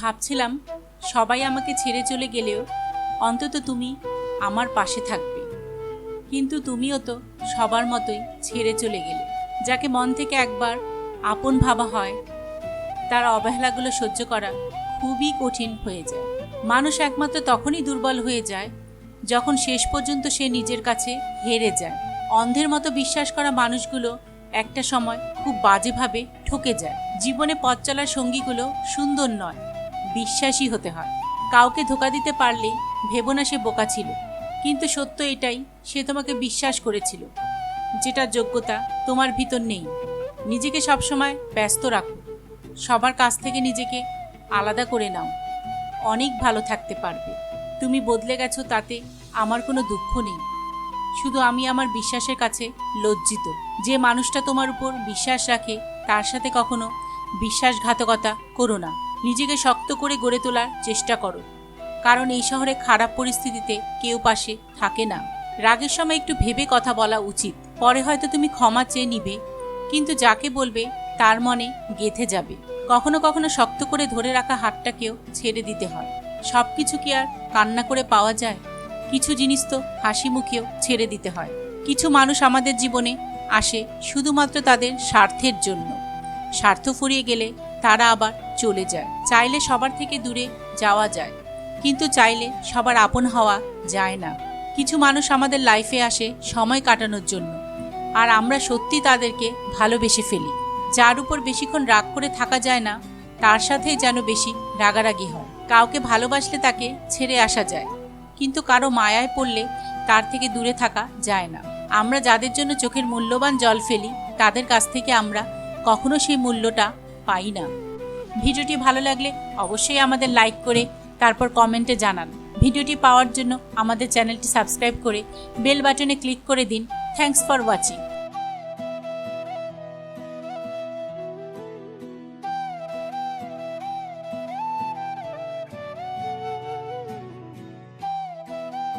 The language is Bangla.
ভাবছিলাম সবাই আমাকে ছেড়ে চলে গেলেও অন্তত তুমি আমার পাশে থাকবে। কিন্তু তুমিও তো সবার মতোই ছেড়ে চলে গেলে, যাকে মন থেকে একবার আপন ভাবা হয়, তার অবহেলাগুলো সহ্য করা খুবই কঠিন হয়ে যায়। মানুষ একমাত্র তখনই দুর্বল হয়ে যায় যখন শেষ পর্যন্ত সে নিজের কাছে হেরে যায়। অন্ধের মতো বিশ্বাস করা মানুষগুলো একটা সময় খুব বাজেভাবে ঠকে যায়। জীবনে পথ চলার সঙ্গীগুলো সুন্দর নয় বিশ্বাসী হতে হয়। কাউকে ধোকা দিতে পারলেই ভেবো না সে বোকা ছিল। কিন্তু সত্য এটাই, সে তোমাকে বিশ্বাস করেছিল। যেটার যোগ্যতা তোমার ভিতর নেই। নিজেকে সবসময় ব্যস্ত রাখো। সবার কাছ থেকে নিজেকে আলাদা করে নাও। অনেক ভালো থাকতে পারবে। তুমি বদলে গেছো তাতে আমার কোনো দুঃখ নেই। শুধু আমি আমার বিশ্বাসের কাছে লজ্জিত। যে মানুষটা তোমার উপর বিশ্বাস রাখে, তার সাথে কখনো বিশ্বাসঘাতকতা করো না। নিজেকে শক্ত করে গড়ে তোলার চেষ্টা করো। কারণ এই শহরে খারাপ পরিস্থিতিতে কেউ পাশে থাকে না। রাগের সময় একটু ভেবে কথা বলা উচিত। পরে হয়তো তুমি ক্ষমা চেয়ে নিবে, কিন্তু যাকে বলবে তার মনে গেথে যাবে। কখনো কখনো শক্ত করে ধরে রাখা হাতটাকেও ছেড়ে দিতে হয়। সব কিছু কি আর কান্না করে পাওয়া যায়? কিছু জিনিস তো হাসি মুখেও ছেড়ে দিতে হয়। কিছু মানুষ আমাদের জীবনে আসে শুধুমাত্র তাদের স্বার্থের জন্য। স্বার্থ ফুরিয়ে গেলে তারা আবার চলে যায়। চাইলে সবার থেকে দূরে যাওয়া যায়। কিন্তু চাইলে সবার আপন হওয়া যায় না। কিছু মানুষ আমাদের লাইফে আসে সময় কাটানোর জন্য। আর আমরা সত্যি তাদেরকে ভালোবেসে ফেলি। যার উপর বেশিক্ষণ রাগ করে থাকা যায় না, তার সাথেই যেন বেশি রাগারাগি হয়। কাউকে ভালোবাসলে তাকে ছেড়ে আসা যায়। কিন্তু কারও মায়ায় পড়লে তার থেকে দূরে থাকা যায় না। আমরা যাদের জন্য চোখের মূল্যবান জল ফেলি, তাদের কাছ থেকে আমরা কখনো সেই মূল্যটা পাই না। ভিডিওটি ভালো লাগলে অবশ্যই আমাদের লাইক করে, তারপর কমেন্টে জানান। ভিডিওটি পাওয়ার জন্য আমাদের চ্যানেলটি সাবস্ক্রাইব করে বেল বাটনে ক্লিক করে দিন। Thanks for watching